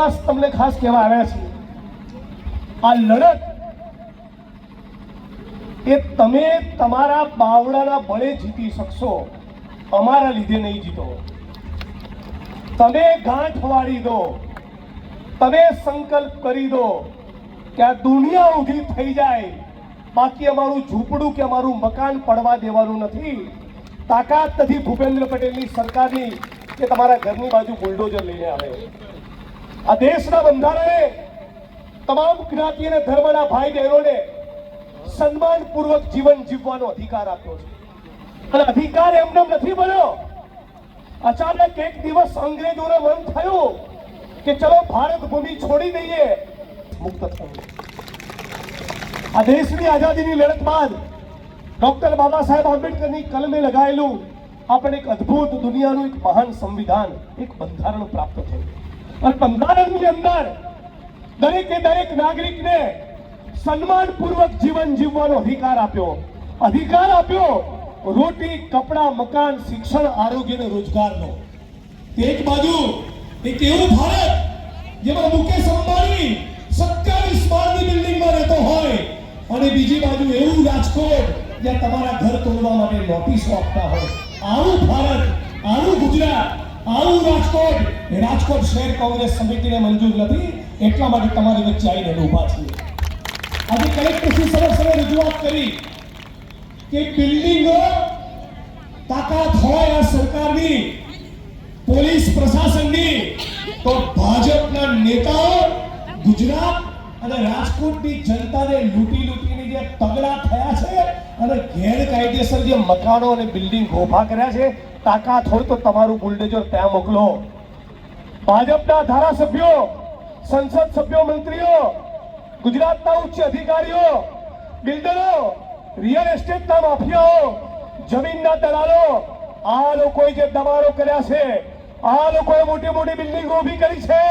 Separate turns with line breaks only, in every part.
ખાસ તમને ખાસ કહેવા આવ્યા છે. આ લડત એ તમે તમારા બાવડાના બળે જીતી શકશો. અમારા લીધે નહીં જીતો. તમે ગાંઠ વાળી દો. તમે સંકલ્પ કરી દો કે આ દુનિયા ઊભી થઈ જાય. બાકી અમારું ઝૂંપડું કે અમારું મકાન પડવા દેવાનું નથી. તાકાત નથી ભૂપેન્દ્ર પટેલની સરકારની કે તમારા ઘરની બાજુ બુલડોઝર લઈને આવે. આ દેશના બંધારણે તમામ જ્ઞાતિ અને ધર્મના ભાઈ બહેનોને સન્માનપૂર્વક જીવન જીવવાનો અધિકાર આપ્યો છે. અને અધિકાર એમને નથી બન્યો અચાનક એક દિવસ અંગ્રેજોને મન થયું કે ચલો ભારત ભૂમિ છોડી દઈએ, મુક્ત થયું આ દેશની આઝાદીની લડત બાદ ડોક્ટર બાબા સાહેબ આંબેડકરની કલમે લગાયેલું આપણે એક અદ્ભુત દુનિયાનું એક મહાન સંવિધાન, એક બંધારણ પ્રાપ્ત થયું. અને બંધારણની અંદર દરેકે દરેક નાગરિકને સન્માનપૂર્વક જીવન જીવવાનો અધિકાર આપ્યો. અધિકાર આપ્યો રોટી, કપડા, મકાન, શિક્ષણ, આરોગ્ય અને રોજગારનો. એક બાજુ એક એવું ભારત જેમાં મુકેશ અંબાણી સત્યાવીસ માળની બિલ્ડિંગમાં રહેતો હોય અને બીજી બાજુ એવું રાજકોટ જ્યાં તમારા ઘર તોડવા માટે નોટિસો આપતા હોય. આવું ભારત, આવું ગુજરાત આવું રાજકોટ રાજકોટ શહેર કોંગ્રેસ સમિતિને મંજૂર નથી, એટલા માટે તમારી વચ્ચે આવીને ઊભા છીએ. આજે કલેક્ટરશ્રી સમક્ષ રજૂઆત કરી કે બિલ્ડિંગો તાકાત હોય આ સરકારની, પોલીસ પ્રશાસનની, તો ભાજપના નેતાઓ ગુજરાત અને રાજકોટની જનતાને લૂંટી લૂંટીને જે તગડા થયા છે અને ગેરકાયદેસર જે મકાનો અને બિલ્ડિંગ ઊભા કર્યા છે તાકાત હોય તો તમારું બુલડોઝર ત્યાં મોકલો. ભાજપના ધારાસભ્યો, સંસદ સભ્યો, મંત્રીઓ, ગુજરાતના ઉચ્ચ અધિકારીઓ, બિલ્ડરો, રિયલ એસ્ટેટના માફિયાઓ, જમીનના દલાલો, આ લોકોએ જે દબાણો કર્યા છે, આ લોકોએ મોટી મોટી બિલ્ડિંગ ઊભી કરી છે.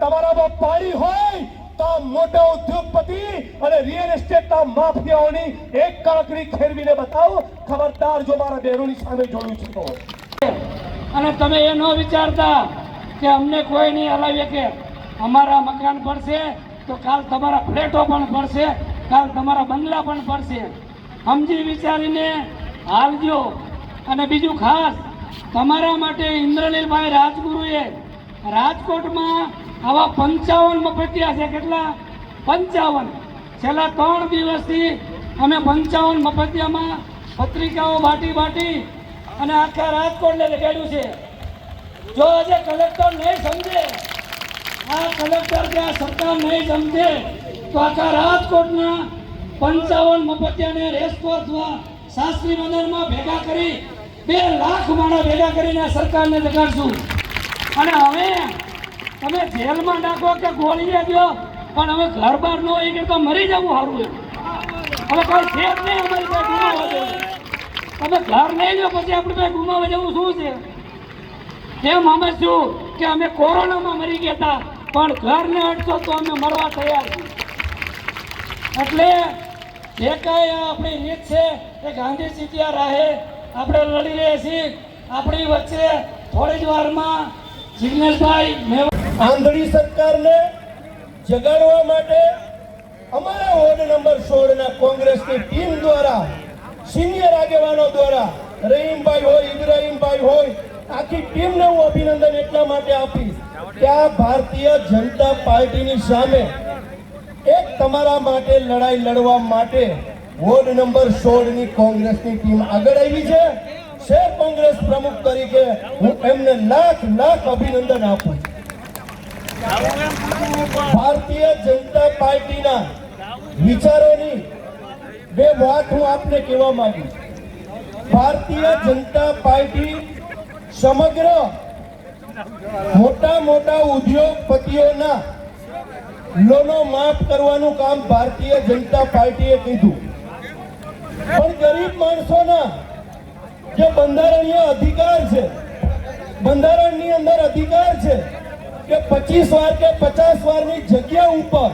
તમારામાં પાણી હોય તો મોટા ઉદ્યોગપતિ અને રિયલ એસ્ટેટના માફિયાઓની એક કાંકરી ખેરવીને બતાવો. ખબરદાર જો મારા બહેનોની સામે જોડું છું તો.
અને તમે એ ન વિચારતા કે અમને કોઈ નહીં હલાવીએ કે અમારા મકાન પડશે તો કાલ તમારા ફ્લેટો પણ પડશે કાલ તમારા બંગલા પણ પડશે સમજી વિચારીને હાલજો. અને બીજું ખાસ, તમારા માટે ઇન્દ્રનીલભાઈ રાજગુરુએ રાજકોટમાં આવા પંચાવન મફતિયા છે કેટલા? પંચાવન. છેલ્લા ત્રણ દિવસથી અમે પંચાવન મફતિયામાં પત્રિકાઓ બાટી બાટી અને આખા રાજકોટને લગાડ્યું છે. જો આજે કલેક્ટર નહીં સમજે, આ કલેક્ટર કે આ સરકાર નહીં સમજે, તો આખા રાજકોટના પંચાવન મફતિયાને રેસકોર્સમાં શાસ્ત્રી મંદિરમાં ભેગા કરી બે લાખ માણસ ભેગા કરીને સરકારને લગાડશું અને હવે તમે જેલમાં નાખો કે ગોળીએ દો, પણ હવે ઘર બહાર ન હોય તો મરી જવું સારું એમ. હવે કોઈ છે જ નહીં અમારી પાસે ગુમાવવા જેવું તમે ઘર નહીં લો, પછી આપણે પાસે ગુમાવવા જેવું શું છે? એમ અમે શું? કે અમે કોરોનામાં મરી ગયા હતા, પણ ઘરને અડશો તો અમે મરવા તૈયાર છીએ. એટલે જે કાંઈ આપણી રીત છે, એ ગાંધી સીતિયા રાહે, આપણે લડી રહ્યા છીએ. આપણી વચ્ચે થોડી જ વારમાં જિગ્નેશભાઈ મેં
આંધળી સરકારને જગાડવા માટે અમારા વોર્ડ નંબર 16 ના કોંગ્રેસની ટીમ દ્વારા, સિનિયર આગેવાનો દ્વારા, રહીમભાઈ હોય, ઇબ્રાહીમભાઈ હોય, આખી ટીમને હું અભિનંદન એટલા માટે આપીશ કે આ ભારતીય જનતા પાર્ટીની સામે એક તમારા માટે લડાઈ લડવા માટે વોર્ડ નંબર 16 ની કોંગ્રેસની ટીમ આગળ આવી છે. શેર કોંગ્રેસ પ્રમુખ તરીકે હું એમને લાખ લાખ અભિનંદન આપું છું. ભારતીય જનતા પાર્ટીના વિચારોની બે વાત હું આપને કહેવા માંગુ. ભારતીય જનતા પાર્ટી સમગ્ર મોટા મોટા ઉદ્યોગપતિઓના લોનો માફ કરવાનું કામ ભારતીય જનતા પાર્ટીએ કીધું. પણ ગરીબ માણસોના જે બંધારણીય અધિકાર છે, બંધારણની અંદર અધિકાર છે કે પચીસ વાર કે પચાસ વારની જગ્યા ઉપર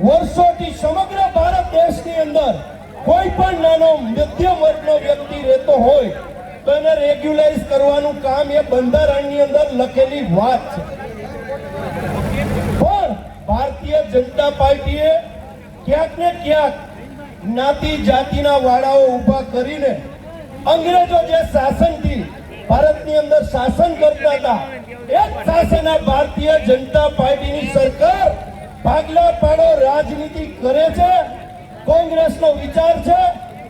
વર્ષોથી સમગ્ર ભારત દેશની અંદર કોઈ પણ નાનો મધ્યમ વર્ગનો વ્યક્તિ રહેતો હોય, તો એને રેગ્યુલાઇઝ કરવાનું કામ એ બંધારણની અંદર લખેલી વાત છે.
પણ ભારતીય જનતા પાર્ટીએ ક્યાંક ને ક્યાંક જ્ઞાતિ જાતિના વાળાઓ ઊભા કરીને અંગ્રેજો જે શાસનથી ભારતની અંદર શાસન કરતા હતા એ જ શાસન ભારતીય જનતા પાર્ટીની સરકાર ભાગલા પાડો રાજનીતિ કરે છે, કોંગ્રેસનો વિચાર છે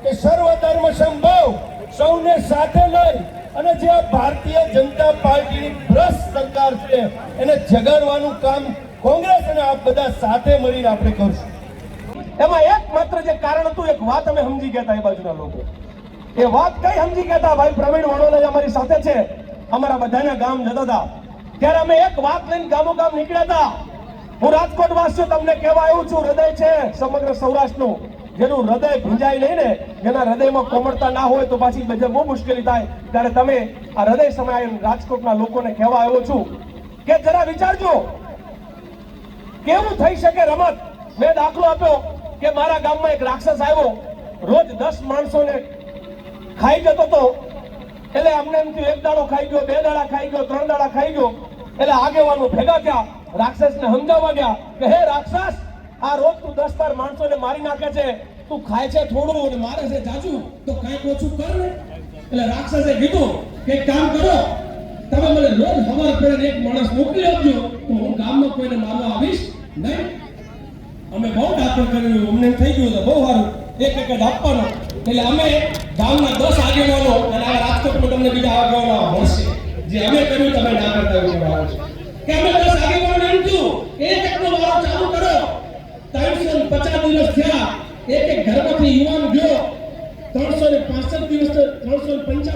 કે સર્વધર્મ સંભવ, સૌને સાથે લઈ અને જે આ ભારતીય જનતા પાર્ટીની ભ્રષ્ટ સરકાર છે, એને જગાડવાનું કામ કોંગ્રેસ અને આપ બધા સાથે મળીને આપણે કરશું.
એમાં એક માત્ર જે કારણ હતું, એક વાત અમે સમજી ગયા હતા એ બાજુના લોકો. એ વાત કઈ સમજી ગયા હતા? ભાઈ, પ્રવીણ વડોલે અમારી સાથે છે. અમારા બધાના ગામ જતા હતા. ત્યારે અમે એક વાત લઈને ગામો ગામ નીકળ્યા હતા. હું રાજકોટ વાસીઓ તમને કહેવા આવ્યું છું, હૃદય છે સમગ્ર સૌરાષ્ટ્રનું. જેનું હૃદય ભીંજાય નહીં ને જેના હૃદયમાં કોમળતા ના હોય તો પાછી બીજે બહુ મુશ્કેલી થાય. ત્યારે તમે આ હૃદય સમય રાજકોટના લોકોને કહેવા આવ્યો છું કે જરા વિચારજો, કેવું થઈ શકે રમત? મેં દાખલો આપ્યો કે મારા ગામમાં એક રાક્ષસ આવ્યો. રોજ દસ માણસોને ખાઈ જતો હતો. એટલે અમને એમ થયું, એક દાડો ખાઈ ગયો, બે દાડા ખાઈ ગયો, ત્રણ દાડા ખાઈ ગયો. એટલે આગેવાનો ભેગા થયા, રાક્ષસને સમજાવવા ગયા કે, હે રાક્ષસ, આ રોજ તું દસ બાર માણસોને મારી નાખે છે, તું ખાય છે થોડું અને મારે છે જાજુ, તો કાંઈક ઓછું કર ને. એટલે રાક્ષસે કીધું કે કામ કરો, તમે મને રોજ હવાર પડે એક માણસ મોકલી આપજો, તો હું ગામમાં કોઈને મારવા આવીશ નહીં. અમે બહુ દાખલ કર્યું, અમને થઈ ગયું તો બહુ સારું. એક એક આપવાનો. એટલે અમે ગામના દસ આગેવાનો અને આ રાજકોટમાં તમને બીજા આગેવાનો મળશે. જે અમે કર્યું તમે ના કરતા એવું કહેવાનું છે કે અમે દસ આગેવાનો એમ થયું એક એકનો વારો ચાલુ કરો. ત્રણસો પચાસ દિવસ થયા. એક એક ઘરમાંથી યુવાન ગયો. ત્રણસો ને પાસઠ દિવસ, ત્રણસો પંચાવન